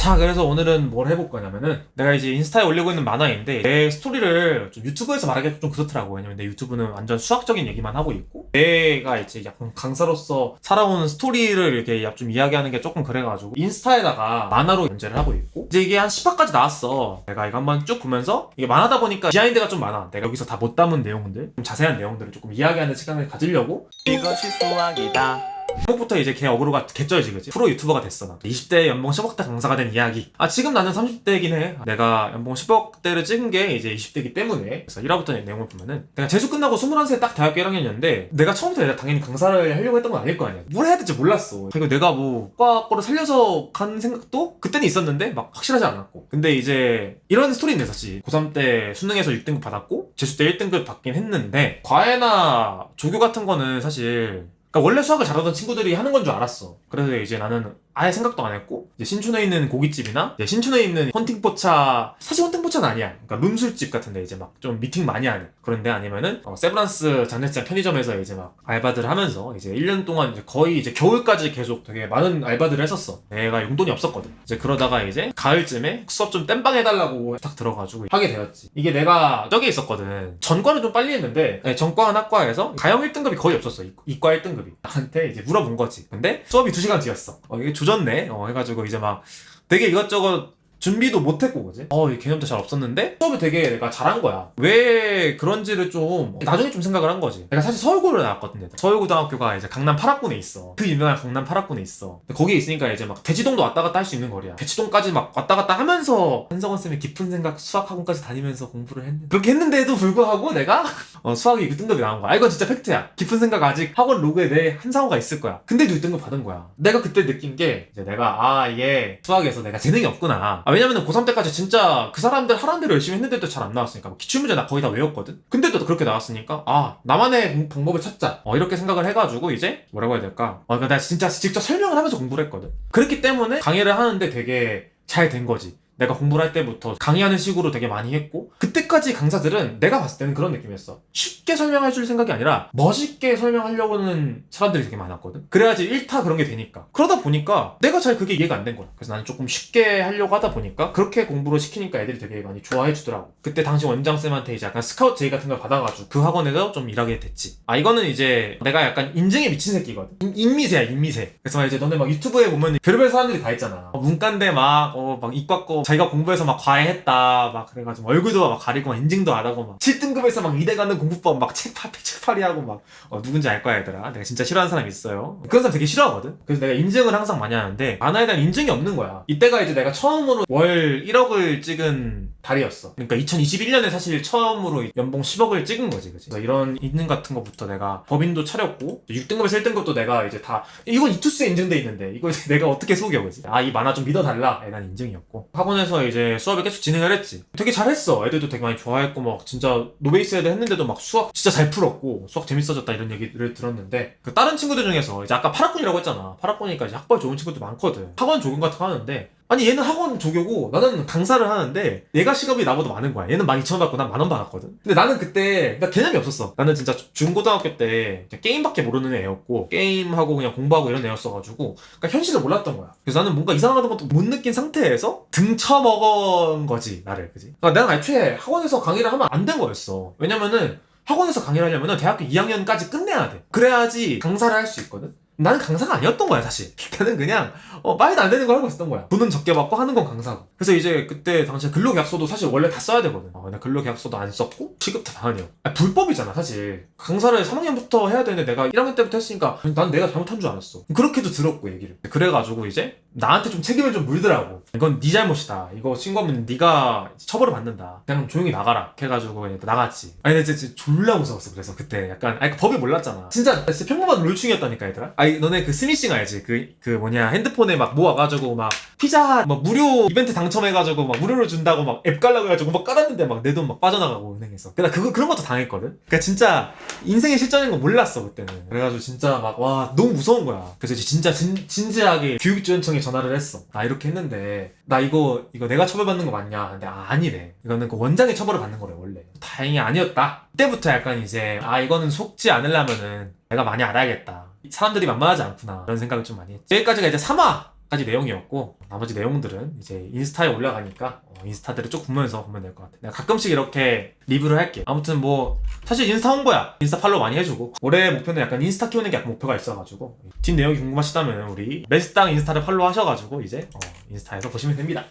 자, 그래서 오늘은 뭘 해볼 거냐면은 내가 이제 인스타에 올리고 있는 만화인데 내 스토리를 좀 유튜브에서 말하기가 좀 그렇더라고. 왜냐면 내 유튜브는 완전 수학적인 얘기만 하고 있고 내가 이제 약간 강사로서 살아온 스토리를 이렇게 좀 이야기하는 게 조금 그래가지고 인스타에다가 만화로 연재를 하고 있고 이제 이게 한 10화까지 나왔어. 내가 이거 한번 쭉 보면서 이게 만화다 보니까 비하인드가 좀 많아. 내가 여기서 다 못 담은 내용들, 좀 자세한 내용들을 조금 이야기하는 시간을 가지려고 이것이 수학이다. 제목부터 이제 걔 어그로가 개쩔지 그지 프로 유튜버가 됐어 나 20대 연봉 10억대 강사가 된 이야기. 아 지금 나는 30대이긴 해. 내가 연봉 10억대를 찍은 게 이제 20대이기 때문에. 그래서 1화부터 내용을 보면은 내가 재수 끝나고 21세 딱 대학교 1학년이었는데 내가 처음부터 당연히 강사를 하려고 했던 건 아닐 거 아니야. 뭘 해야 될지 몰랐어. 그리고 내가 뭐과 거를 살려서 간 생각도 그때는 있었는데 막 확실하지 않았고. 근데 이제 이런 스토리인데 사실. 고3 때 수능에서 6등급 받았고 재수 때 1등급 받긴 했는데 과외나 조교 같은 거는 사실 그러니까 원래 수학을 잘하던 친구들이 하는 건 줄 알았어. 그래서 이제 나는 아예 생각도 안 했고 이제 신촌에 있는 고깃집이나 이제 신촌에 있는 헌팅포차 사실 헌팅포차는 아니야. 그러니까 룸술집 같은데 이제 막 좀 미팅 많이 하는 그런데 아니면은 어, 세브란스 장례식장 편의점에서 이제 막 알바들 하면서 이제 1년 동안 이제 거의 이제 겨울까지 계속 되게 많은 알바들을 했었어. 내가 용돈이 없었거든. 이제 그러다가 이제 가을쯤에 수업 좀 땜빵 해달라고 딱 들어가지고 하게 되었지. 이게 내가 저기 있었거든. 전과는 좀 빨리 했는데 네, 전과한 학과에서 가형 1등급이 거의 없었어. 이- 이과 1등급이. 나한테 이제 물어본 거지. 근데 수업이 2시간 뒤였어. 어, 이게 조 졌네. 어, 해가지고 이제 막 되게 이것저것 준비도 못했고 그지? 어, 이 개념도 잘 없었는데 수업을 되게 내가 잘한 거야. 왜 그런지를 좀 나중에 좀 생각을 한 거지. 내가 사실 서울고를 나왔거든. 내가. 서울고등학교가 이제 강남 8학군에 있어. 그 유명한 강남 8학군에 있어. 거기에 있으니까 이제 막 대치동도 왔다 갔다 할 수 있는 거리야. 대치동까지 막 왔다 갔다 하면서 한성원 쌤의 깊은 생각 수학학원까지 다니면서 공부를 했는데 그렇게 했는데도 불구하고 내가 어, 수학이 6등급이 나온 거야. 아, 이건 진짜 팩트야. 깊은 생각 아직 학원 로그에 내 한상호가 있을 거야. 근데도 6등급 받은 거야. 내가 그때 느낀 게 이제 내가 아 이게 수학에서 내가 재능이 없구나. 아, 왜냐면은 고3 때까지 진짜 그 사람들 하라는 대로 열심히 했는데도 잘 안 나왔으니까 뭐 기출문제 나 거의 다 외웠거든. 근데도 그렇게 나왔으니까 아 나만의 공- 방법을 찾자. 어, 이렇게 생각을 해가지고 이제 뭐라고 해야 될까? 어, 그러니까 내가 진짜 직접 설명을 하면서 공부를 했거든. 그렇기 때문에 강의를 하는데 되게 잘 된 거지. 내가 공부를 할 때부터 강의하는 식으로 되게 많이 했고 그때까지 강사들은 내가 봤을 때는 그런 느낌이었어. 쉽게 설명해 줄 생각이 아니라 멋있게 설명하려고 하는 사람들이 되게 많았거든. 그래야지 1타 그런 게 되니까. 그러다 보니까 내가 잘 그게 이해가 안 된 거야. 그래서 나는 조금 쉽게 하려고 하다 보니까 그렇게 공부를 시키니까 애들이 되게 많이 좋아해 주더라고. 그때 당시 원장쌤한테 이제 약간 스카우트 제의 같은 걸 받아가지고 그 학원에서 좀 일하게 됐지. 아 이거는 이제 내가 약간 인증에 미친 새끼거든. 인- 인미세야 인미세. 그래서 이제 너네 막 유튜브에 보면 별별 사람들이 다 있잖아. 어, 문과인데 막, 어, 막 이과고 자기가 공부해서 막 과외했다 막 그래가지고 얼굴도 막 가리고 막 인증도 안 하고 막 7등급에서 막 이대 가는 공부법 막 책파 책팔이 하고 막 어, 누군지 알 거야 얘들아. 내가 진짜 싫어하는 사람이 있어요. 그런 사람 되게 싫어하거든. 그래서 내가 인증을 항상 많이 하는데 만화에 대한 인증이 없는 거야. 이때가 이제 내가 처음으로 월 1억을 찍은 달이었어. 그러니까 2021년에 사실 처음으로 연봉 10억을 찍은 거지 그지? 이런 인증 같은 거부터 내가 법인도 차렸고 6등급에서 1등급도 내가 이제 다 이건 이투스에 인증돼 있는데 이제 내가 어떻게 속여 그지? 아 이 만화 좀 믿어달라. 난 인증이었고. 학원에서 이제 수업을 계속 진행을 했지. 되게 잘했어. 애들도 되게 많이 좋아했고 막 진짜 노베이스 애들 했는데도 막 수학 진짜 잘 풀었고 수학 재밌어졌다 이런 얘기를 들었는데 그 다른 친구들 중에서 이제 아까 8학군이라고 했잖아. 8학군이니까 이제 학벌 좋은 친구들 많거든. 학원 조교 같은 거 하는데 아니 얘는 학원 조교고 나는 강사를 하는데 얘가 시급이 나보다 많은 거야. 얘는 12,000원 받고 난 만 원 받았거든. 근데 나는 그때 그러니까 개념이 없었어. 나는 진짜 중고등학교 때 게임밖에 모르는 애였고 게임하고 그냥 공부하고 이런 애였어가지고 그러니까 현실을 몰랐던 거야. 그래서 나는 뭔가 이상한 것도 못 느낀 상태에서 등쳐먹은 거지 나를. 그지? 그러니까 나는 애초에 학원에서 강의를 하면 안 된 거였어. 왜냐면은 학원에서 강의를 하려면 대학교 2학년까지 끝내야 돼. 그래야지 강사를 할 수 있거든 나는 강사가 아니었던 거야 사실 나는 그냥 어, 말도 안 되는 걸 하고 있었던 거야. 돈은 적게 받고 하는 건 강사고. 그래서 이제 그때 당시에 근로계약서도 사실 원래 다 써야 되거든. 어, 근데 근로계약서도 안 썼고 다 아니야. 아니, 불법이잖아 사실. 강사를 3학년부터 해야 되는데 내가 1학년 때부터 했으니까 난 내가 잘못한 줄 알았어. 그렇게도 들었고 얘기를. 그래가지고 이제 나한테 좀 책임을 좀 물더라고. 이건 네 잘못이다. 이거 신고하면 네가 처벌을 받는다. 그냥 조용히 나가라. 해가지고 나갔지. 아니 근데 진짜 졸라 무서웠어. 그래서 그때 약간 아니 그 법을 몰랐잖아. 진짜 평범한 롤충이었다니까 얘들아. 아니 너네 그 스미싱 알지? 그 그 뭐냐 핸드폰에 막 모아가지고 막 피자 막 무료 이벤트 당첨해가지고 막 무료로 준다고 막 앱 깔라고 해가지고 막 깔았는데 막 내 돈 막 빠져나가고 은행에서. 나 그거 그런 것도 당했거든. 그러니까 진짜 인생의 실전인 거 몰랐어 그때는. 그래가지고 진짜 막 와 너무 무서운 거야. 그래서 진짜 진, 진지하게 교육지원청에 전화를 했어. 나 이렇게 했는데 나 이거 이거 내가 처벌받는 거 맞냐? 근데 아, 아니래. 이거는 그 원장이 처벌을 받는 거래 원래. 다행히 아니었다. 그때부터 약간 이제 아 이거는 속지 않으려면은 내가 많이 알아야겠다. 사람들이 만만하지 않구나. 이런 생각을 좀 많이 했지. 여기까지가 이제 3화. 까지 내용이었고 나머지 내용들은 이제 인스타에 올라가니까 어, 인스타들을 쭉 보면서 보면 될 것 같아. 내가 가끔씩 이렇게 리뷰를 할게. 아무튼 뭐 사실 인스타 홍보야. 인스타 팔로우 많이 해주고 올해 목표는 약간 인스타 키우는 게 약간 목표가 있어가지고 뒷 내용이 궁금하시다면 우리 메스땅 인스타를 팔로우 하셔가지고 이제 어, 인스타에서 보시면 됩니다.